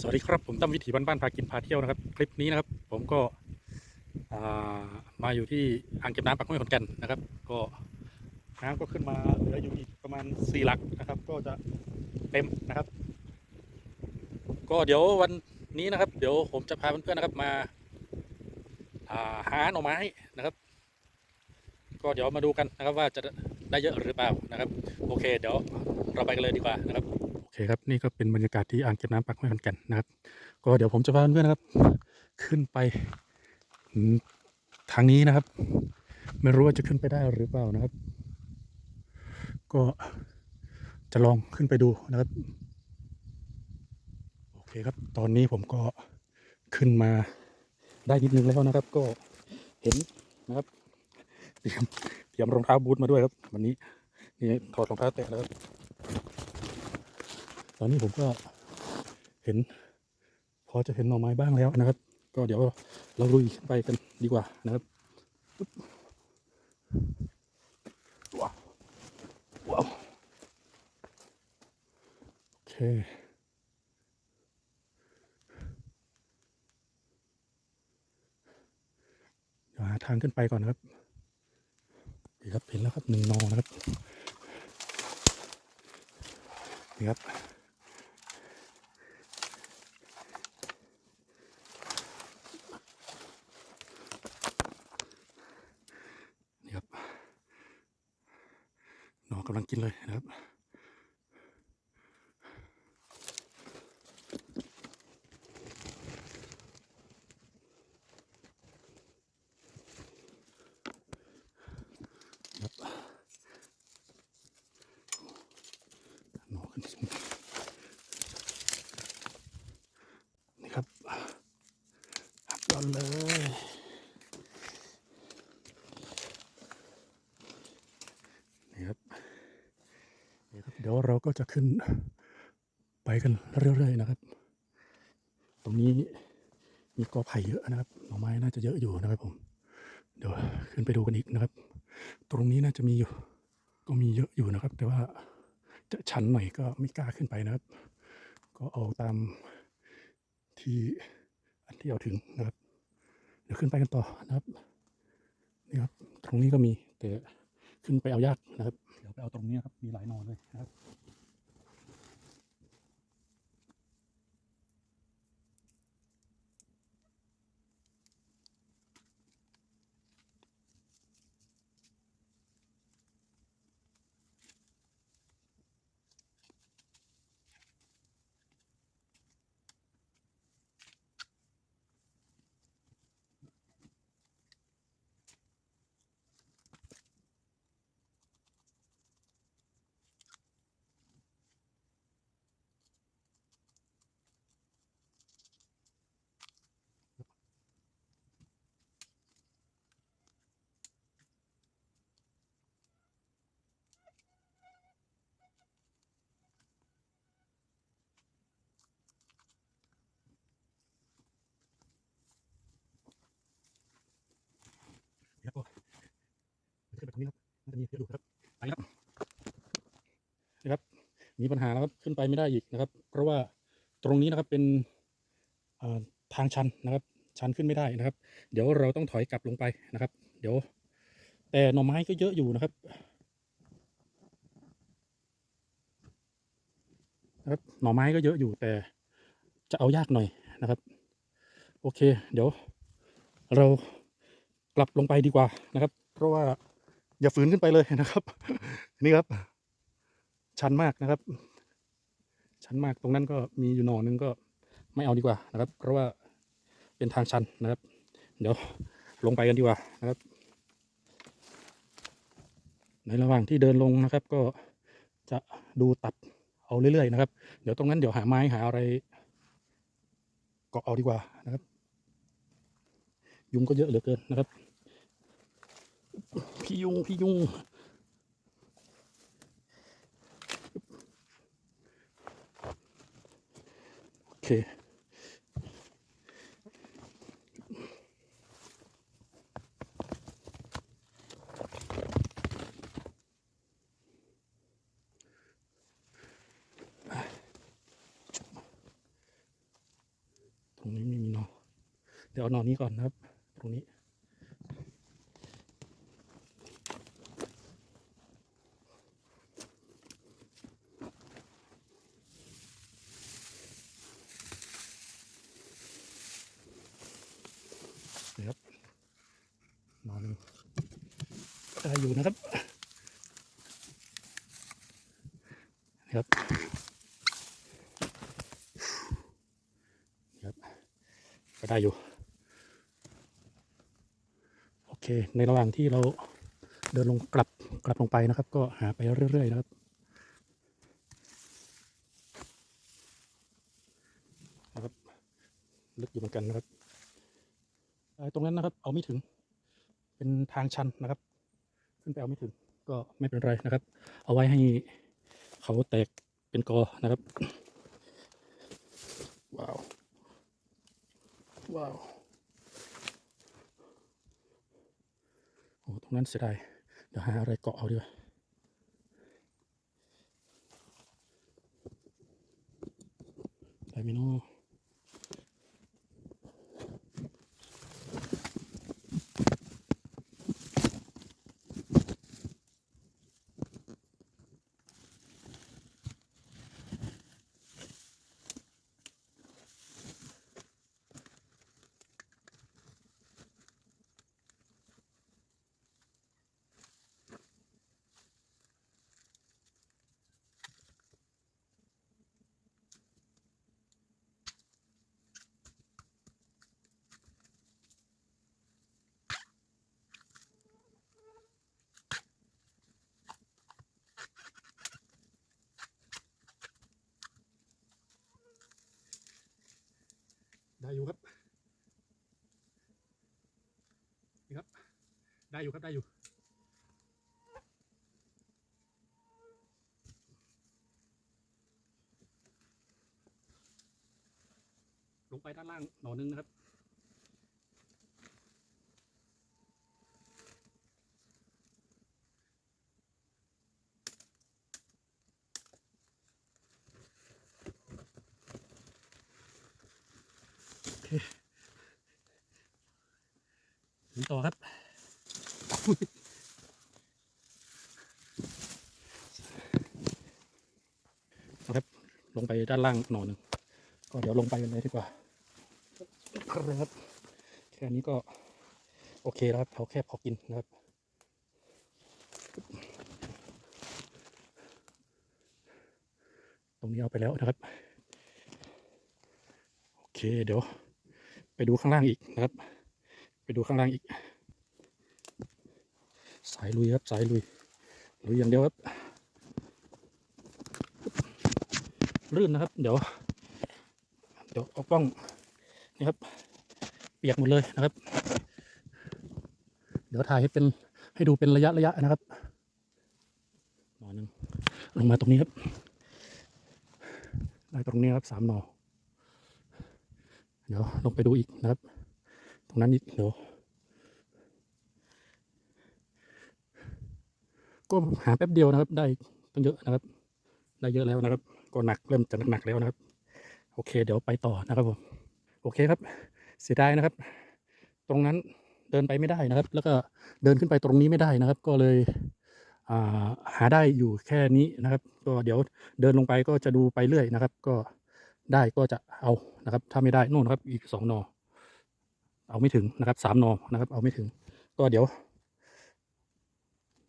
สวัสดีครับผมตั้มวิถีบ้านบ้านพากินพาเที่ยวนะครับ คลิปนี้นะครับ ผมก็มาอยู่ที่อ่างเก็บน้ำปากห้วยขอนแก่นนะครับ ก็น้ำก็ขึ้นมาเหลืออยู่อีกประมาณสี่หลักนะครับ ก็จะเต็มนะครับ ก็เดี๋ยววันนี้นะครับ เดี๋ยวผมจะพาเพื่อนๆนะครับมาาหาหน่อไม้นะครับ ก็เดี๋ยวมาดูกันนะครับว่าจะได้เยอะหรือเปล่านะครับ โอเค เดี๋ยวเราไปกันเลยดีกว่านะครับ คครับนี่ก็เป็นบรรยากาศที่อ่างเก็บน้ำปากห้วยขอนแก่นนะครับ ก็เดี๋ยวผมจะพาเพื่อนนะครับ ขึ้นไปทางนี้นะครับ ไม่รู้ว่าจะขึ้นไปได้หรือเปล่านะครับ ก็จะลองขึ้นไปดูนะครับ โอเคครับ ตอนนี้ผมก็ขึ้นมาได้นิดนึงแล้วนะครับ ก็เห็นนะครับเตรียมเตรียมรองเท้าบูทมาด้วยครับ วันนี้นี่ถอดรองเท้าแตะแล้วครับ อนนี้ผมก็เห็น พอจะเห็นหน่อไม้บ้างแล้วนะครับ ก็เดี๋ยวเราลุยไปกันดีกว่านะครับว้าวว้าวโอเคเดี๋ยวหาทางขึ้นไปก่อนนะครับนี่ครับเห็นแล้วครับหนึ่งนอนะครับนี่ครับ นี่ครับหนอกำลังกินเลยนะครับ ครับหนอขึ้นสูงนี่ครับหัก ยอนเลยนี่ครับนี่ครับ เดี๋ยวเราก็จะขึ้นไปกันเรื่อยๆนะครับ ตรงนี้มีกอไผ่เยอะนะครับหน่อไม้น่าจะเยอะอยู่นะครับผม เดี๋ยวขึ้นไปดูกันอีกนะครับ ตรงนี้น่าจะมีอยู่ ก็มีเยอะอยู่นะครับ แต่ว่าจะชันหน่อยก็ไม่กล้าขึ้นไปนะครับ ก็เอาตามที่อันที่เอาถึงนะครับ เดี๋ยวขึ้นไปกันต่อนะครับนี่ครับ ตรงนี้ก็มีแต่ขึ้นไปเอายากนะครับ เดี๋ยวไปเอาตรงนี้ครับ มีหลายนอนเลยนะครับ ตรงนี้ครับน่าจะมีเยอะอยู่ครับไปครับนี่ครับ มีปัญหาแล้วครับขึ้นไปไม่ได้อีกนะครับ เพราะว่าตรงนี้นะครับเป็นทางชันนะครับ ชันขึ้นไม่ได้นะครับ เดี๋ยวเราต้องถอยกลับลงไปนะครับ เดี๋ยว แต่หน่อไม้ก็เยอะอยู่นะครับนะครับหน่อไม้ก็เยอะอยู่แต่จะเอายากหน่อยนะครับ โอเค เดี๋ยว เรากลับลงไปดีกว่านะครับ เพราะว่า อย่าฝืนขึ้นไปเลยนะครับ นี่ครับ ชันมากนะครับ ชันมากตรงนั้นก็มีอยู่หนอนึงก็ไม่เอาดีกว่านะครับ เพราะว่าเป็นทางชันนะครับ เดี๋ยวลงไปกันดีกว่านะครับ ในระหว่างที่เดินลงนะครับ ก็จะดูตัดเอาเรื่อยๆนะครับ เดี๋ยวตรงนั้นเดี๋ยวหาไม้หาอะไรเกาะเอาดีกว่านะครับ ยุงก็เยอะเหลือเกินนะครับ พี่ยุงพี่ยุงโอเคเดี๋ยวเอาหนอนนี้ก่อนนะครับ ตรงนี้นี่ครับหนอนหนึ่งได้อยู่นะครับนี่ครับนี่ครับ ก็ได้อยู่ โอเค ในระหว่างที่เราเดินลงกลับกลับลงไปนะครับ ก็หาไปเรื่อยๆนะครับนะครับลึกอยู่เหมือนกันนะครับตรงนั้นนะครับ เอาไม่ถึง เป็นทางชันนะครับ ขึ้นไปเอาไม่ถึง ก็ไม่เป็นไรนะครับ เอาไว้ให้เขาแตกเป็นกอนะครับ ว้าว ว้าวโอ้ตรงนั้นเสียดายเดี๋ยวหาอะไรเกาะเอาดีกว่าได้ไหมเนาะ อยู่ครับ นี่ครับ ได้อยู่ครับ ได้อยู่ลงไปด้านล่างหน่อนึงนะครับ ครับนะครับลงไปด้านล่างหน่อหนึ่งก็เดี๋ยวลงไปกันเลยดีกว่าครับแค่นี้ก็โอเคแล้วครับเขาแค่พอกินนะครับตรงนี้เอาไปแล้วนะครับ โอเคเดี๋ยว ไปดูข้างล่างอีกนะครับ ไปดูข้างล่างอีกายลุยครับสายลุยลุยอย่างเดียวครับลื่นนะครับ เดี๋ยว เดี๋ยวเอากล้องนี่ครับ เปียกหมดเลยนะครับ เดี๋ยวถ่ายให้เป็นให้ดูเป็นระยะระยะนะครับหน่อหนึ่งลงมาตรงนี้ครับได้ตรงนี้ครับสามหน่อเดี๋ยวลงไปดูอีกนะครับ ตรงนั้นอีกเดี๋ยว ก็หาแป๊บเดียวนะครับ ได้ตั้งเยอะนะครับ ได้เยอะแล้วนะครับ ก็หนักเริ่มจะหนักๆแล้วนะครับ โอเค เดี๋ยวไปต่อนะครับผมโอเคครับ เสียดายนะครับ ตรงนั้นเดินไปไม่ได้นะครับ แล้วก็เดินขึ้นไปตรงนี้ไม่ได้นะครับ ก็เลยาหาได้อยู่แค่นี้นะครับ ก็เดี๋ยวเดินลงไปก็จะดูไปเรื่อยนะครับ ก็ได้ก็จะเอานะครับ ถ้าไม่ได้นู่นครับอีกสองนอ เอาไม่ถึงนะครับสามนอนะครับ เอาไม่ถึง ก็เดี๋ยว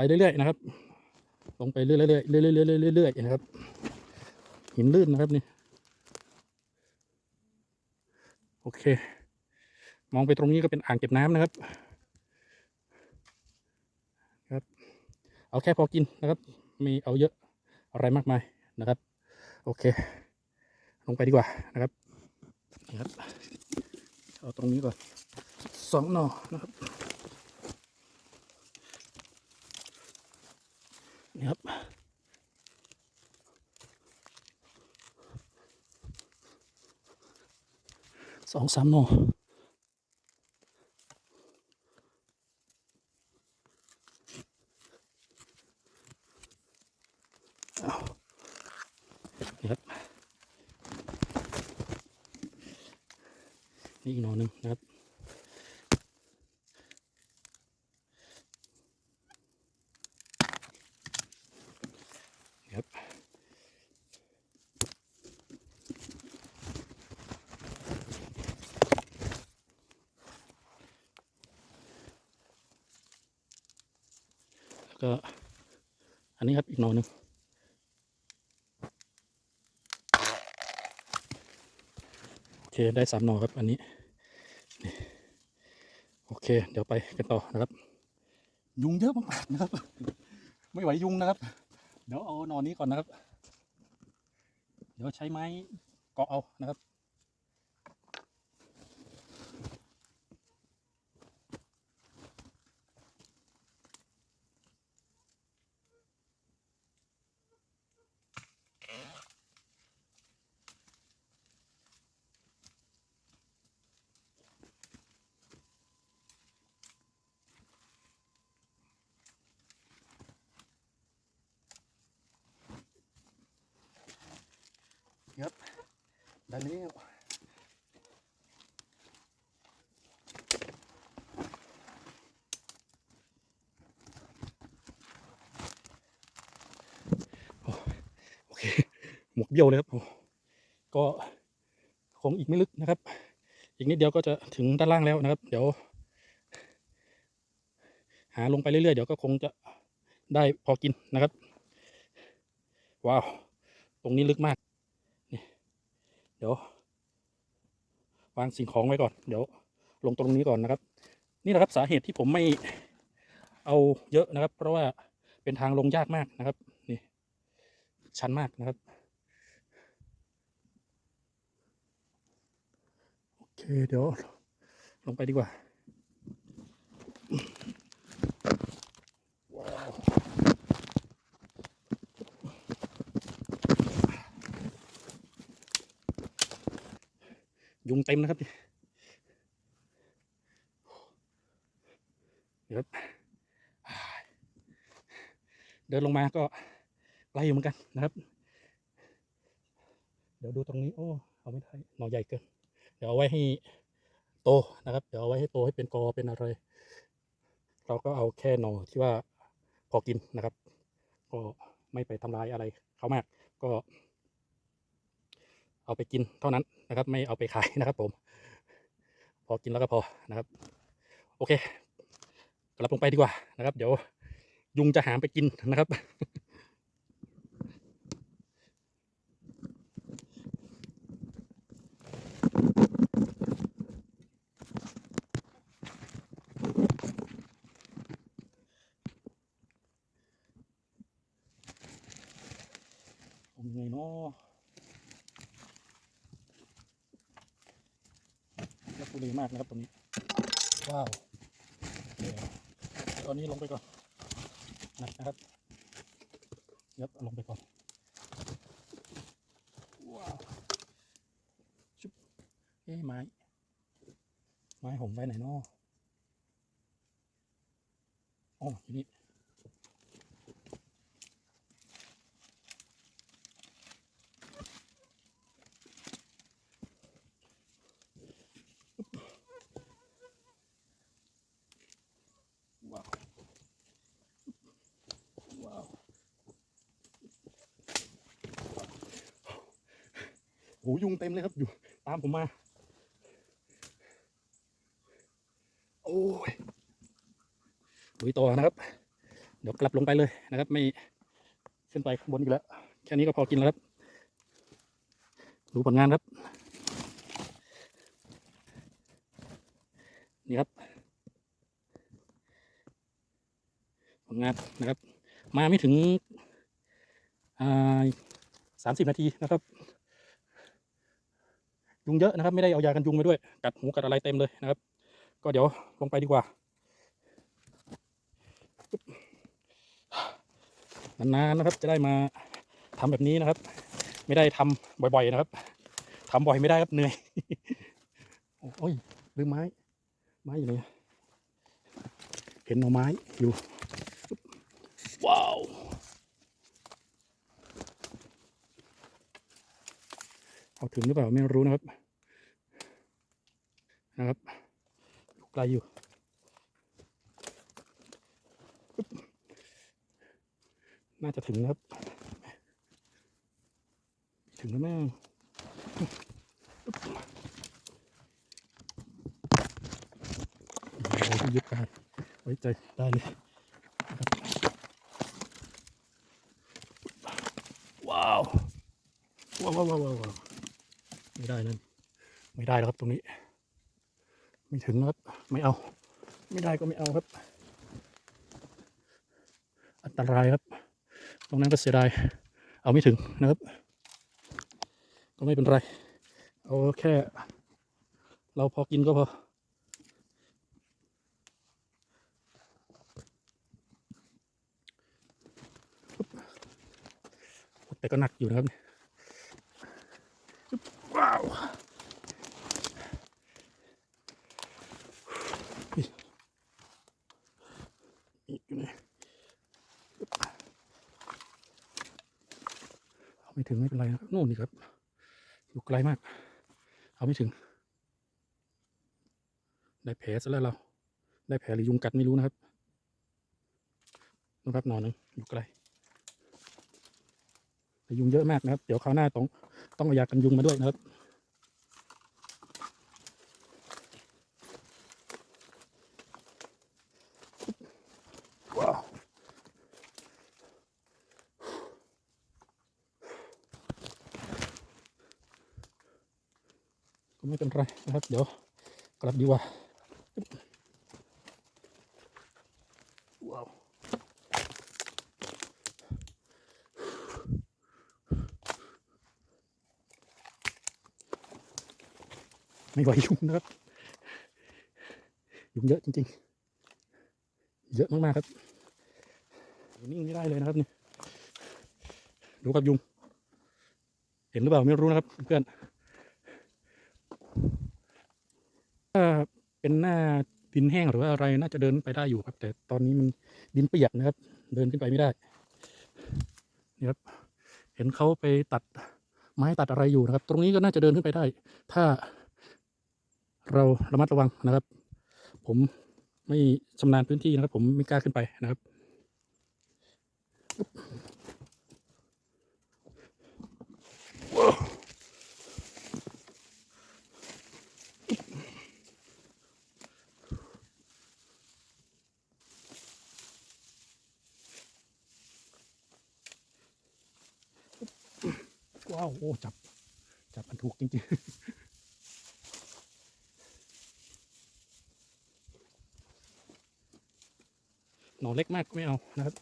ไปเรื่อยๆนะครับ ลงไปเรื่อยๆเรื่อยๆเรื่อยๆเรื่อยๆนะครับ หินลื่นนะครับนี่ โอเค มองไปตรงนี้ก็เป็นอ่างเก็บน้ำนะครับ ครับ เอาแค่พอกินนะครับมีเอาเยอะอะไรมากมายนะครับ โอเค ลงไปดีกว่านะครับนี่ครับ เอาตรงนี้ก่อนสองหน่อนะครับ นี่ครับสองสามโนอเอานี่ครับ นี่อีกหน่อหนึ่งนะครับ ก็ อันนี้ครับอีกหน่อหนึ่งโอเคได้สามหน่อครับอันนี้โอเค เดี๋ยวไปกันต่อนะครับ ยุงเยอะมากๆนะครับ ไม่ไหวยุงนะครับ เดี๋ยวเอาหน่อนี้ก่อนนะครับ เดี๋ยวใช้ไม้เกาะเอานะครับ ได้แล้วโอ้โอเค หมวกเบี้ยวเลยครับโอ้ก็คงอีกไม่ลึกนะครับ อีกนิดเดียวก็จะถึงด้านล่างแล้วนะครับ เดี๋ยว หาลงไปเรื่อยๆ เดี๋ยวก็คงจะได้พอกินนะครับ ว้าว ตรงนี้ลึกมาก เดี๋ยววางสิ่งของไว้ก่อน เดี๋ยวลงตรงนี้ก่อนนะครับ นี่นะครับสาเหตุที่ผมไม่เอาเยอะนะครับ เพราะว่าเป็นทางลงยากมากนะครับ นี่ชันมากนะครับโอเคเดี๋ยวลงไปดีกว่า ยุงเต็มนะครับเดี๋ยวเดินลงมาก็ไกลอยู่เหมือนกันนะครับ เดี๋ยวดูตรงนี้ โอ้เอาไม่ได้หน่อใหญ่เกิน เดี๋ยวเอาไว้ให้โตนะครับ เดี๋ยวเอาไว้ให้โตให้เป็นกอเป็นอะไร เราก็เอาแค่หน่อที่ว่าพอกินนะครับ ก็ไม่ไปทำลายอะไรเขามากก็ เอาไปกินเท่านั้นนะครับ ไม่เอาไปขายนะครับ ผม พอกินแล้วก็พอนะครับ โอเคกลับลงไปดีกว่านะครับ เดี๋ยวยุงจะหามไปกินนะครับทำไงเนาะ แล้วปุรีมากนะครับตรงนี้ ว้าวเดี๋ยวตอนนี้ลงไปก่อนหนักนะครับยับลงไปก่อนว้าวชุบเอ้ไม้ ไม้ผมไว้ไหนเนาะอ๋ออยู่นี่ ว้าว ว้าวโหยุงเต็มเลยครับ อยู่ตามผมมา โอ้ยลุยต่อนะครับ เดี๋ยวกลับลงไปเลยนะครับ ไม่ขึ้นไปข้างบนอีกแล้ว แค่นี้ก็พอกินแล้วครับ ดูผลงานครับ นี่ครับ ผลงานนะครับ มาไม่ถึงสามสิบนาทีนะครับ ยุงเยอะนะครับ ไม่ได้เอายากันยุงมาด้วย กัดหูกัดอะไรเต็มเลยนะครับ ก็เดี๋ยวลงไปดีกว่านานๆนะครับ จะได้มาทำแบบนี้นะครับ ไม่ได้ทำบ่อยๆนะครับทำบ่อยไม่ได้ครับเหนื่อยโอ้ยลืมไม้ ไม้อยู่ไหนเห็นหน่อไม้อยู่ ว้าว เอาถึงหรือเปล่าไม่รู้นะครับ นะครับอยู่ไกลอยู่น่าจะถึงนะครับ ถึงแล้วแม่โอ้โหยึดได้ไว้ใจได้เลย ไม่ได้เลย ได้แล้วครับตรงนี้ ไม่ถึงนะครับ ไม่เอา ไม่ได้ก็ไม่เอาครับ อันตรายครับ ตรงนั้นก็เสียดาย เอาไม่ถึงนะครับ ก็ไม่เป็นไร เอาแค่ เราพอกินก็พอแต่ก็หนักอยู่นะครับเนี่ยว้าวนี่อีกอยู่ไหนเอาไม่ถึงไม่เป็นไรนะครับนู่นนี่ครับ อยู่ ไกลมาก เอาไม่ถึง ได้แผลซะแล้วเรา ได้แผลหรือยุงกัดไม่รู้นะครับนะครับนอนหนึงอยู่ไกลแต่ยุงเยอะมากนะครับ เดี๋ยวคราวหน้าต้องต้องเอายากันยุงมาด้วยนะครับ ไม่เป็นไรนะครับ เดี๋ยวกลับดีกว่าว้าวไม่ไหวยุงนะครับ ยุงเยอะจริงๆ เยอะมากๆครับอยู่นิ่งไม่ได้เลยนะครับนี่ดูกับยุง เห็นหรือเปล่าไม่รู้นะครับเพื่อน ถ้าเป็นหน้าดินแห้งหรือว่าอะไรน่าจะเดินไปได้อยู่ครับ แต่ตอนนี้มันดินเปียกนะครับ เดินขึ้นไปไม่ได้นี่ครับ เห็นเขาไปตัดไม้ตัดอะไรอยู่นะครับ ตรงนี้ก็น่าจะเดินขึ้นไปได้ ถ้าเราระมัดระวังนะครับ ผมไม่ชำนาญพื้นที่นะครับ ผมไม่กล้าขึ้นไปนะครับ ว้าวโอ้จับ จับมันถูกจริงๆหนอนเล็กมากก็ไม่เอานะครับ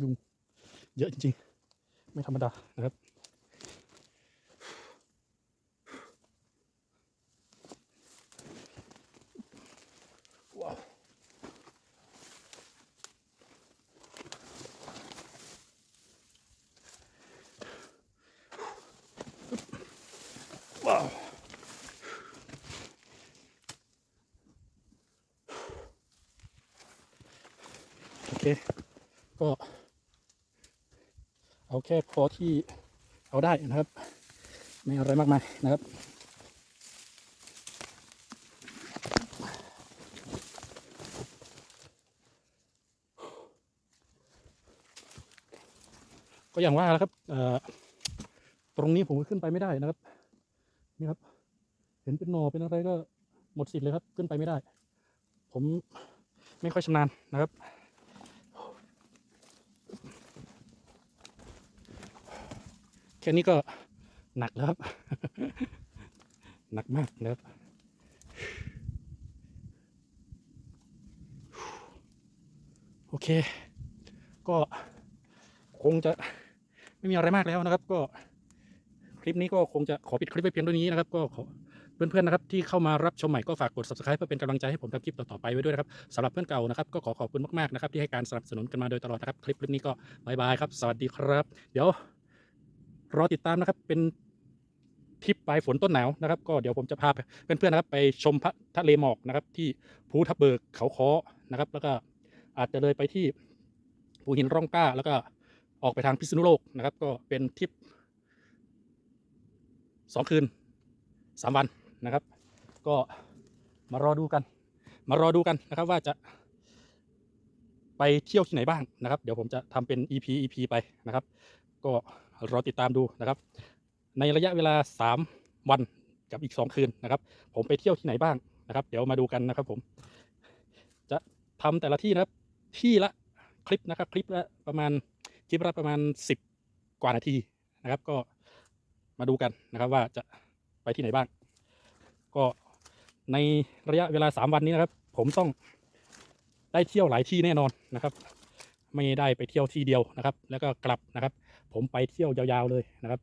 ยุงเยอะจริงๆ ไม่ธรรมดานะครับ ว้าว ว้าว โอเค ก็ เอาแค่พอ ที่เอาได้นะครับ ไม่เอาอะไรมากมายนะครับก็อย่างว่าแล้วครับตรงนี้ผมก็ขึ้นไปไม่ได้นะครับ นี่ครับ เห็นเป็นหนอเป็นอะไรก็หมดสิทธิ์เลยครับ ขึ้นไปไม่ได้ ผมไม่ค่อยชำนาญนะครับ แค่นี้ก็หนักแล้วครับ หนักมากนะครับโอเค ก็คงจะไม่มีอะไรมากแล้วนะครับ ก็คลิปนี้ก็คงจะขอปิดคลิปไปเพียงเท่านี้นะครับ ก็ขอเพื่อนๆนะครับที่เข้ามารับชมใหม่ก็ฝากกด subscribe เพื่อเป็นกำลังใจให้ผมทำคลิปต่อๆไปไว้ด้วยนะครับสำหรับเพื่อนเก่านะครับ ก็ขอขอบคุณมากๆนะครับที่ให้การสนับสนุนกันมาโดยตลอดนะครับ คลิปคลิปนี้ก็บายบายครับ สวัสดีครับ เดี๋ยว รอติดตามนะครับ เป็นทริปปลายฝนต้นหนาวนะครับ ก็เดี๋ยวผมจะพาเพื่อนๆนะครับ ไปชมพระทะเลหมอกนะครับ ที่ภูทับเบิกเขาค้อนะครับ แล้วก็อาจจะเลยไปที่ภูหินร่องกล้า แล้วก็ออกไปทางพิษณุโลกนะครับ ก็เป็นทริปสองคืนสามวันนะครับ ก็มารอดูกัน มารอดูกันนะครับว่าจะไปเที่ยวที่ไหนบ้างนะครับ เดี๋ยวผมจะทำเป็น EP EP ไปนะครับ ก็ รอติดตามดูนะครับ ในระยะเวลา 3 วันกับอีก 2 คืนนะครับ ผมไปเที่ยวที่ไหนบ้างนะครับ เดี๋ยวมาดูกันนะครับผม จะทำแต่ละที่นะครับที่ละคลิปนะครับ คลิปละประมาณคลิปละประมาณ 10 กว่านาทีนะครับ ก็มาดูกันนะครับว่าจะไปที่ไหนบ้าง ก็ในระยะเวลา 3 วันนี้นะครับ ผมต้องได้เที่ยวหลายที่แน่นอนนะครับ ไม่ได้ไปเที่ยวที่เดียวนะครับ แล้วก็กลับนะครับ ผมไปเที่ยวยาวๆเลยนะครับ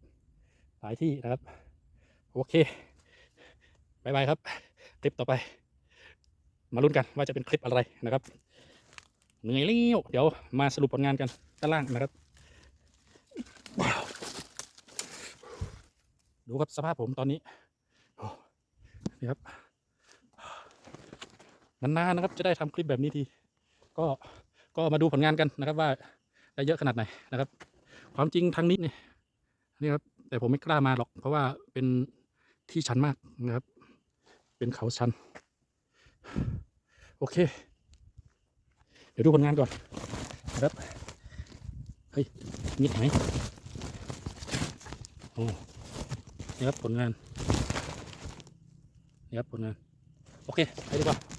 หลายที่นะครับ โอเคบายบายครับคลิปต่อไป มาลุ้นกันว่าจะเป็นคลิปอะไรนะครับเหนื่อยแล้วเดี๋ยวมาสรุปผลงานกันด้านล่างนะครับว้าวดูครับสภาพผมตอนนี้นี่ครับนานๆนะครับจะได้ทำคลิปแบบนี้ที ก็ก็มาดูผลงานกันนะครับว่าได้เยอะขนาดไหนนะครับ ความจริงทางนี้เนี่ยนี่ครับ แต่ผมไม่กล้ามาหรอก เพราะว่าเป็นที่ชันมากนะครับ เป็นเขาชัน โอเค เดี๋ยวดูผลงานก่อนนะครับ เฮ้ยมิดไหมโอ้นี่ครับผลงานนี่ครับผลงาน โอเค ไปดีกว่า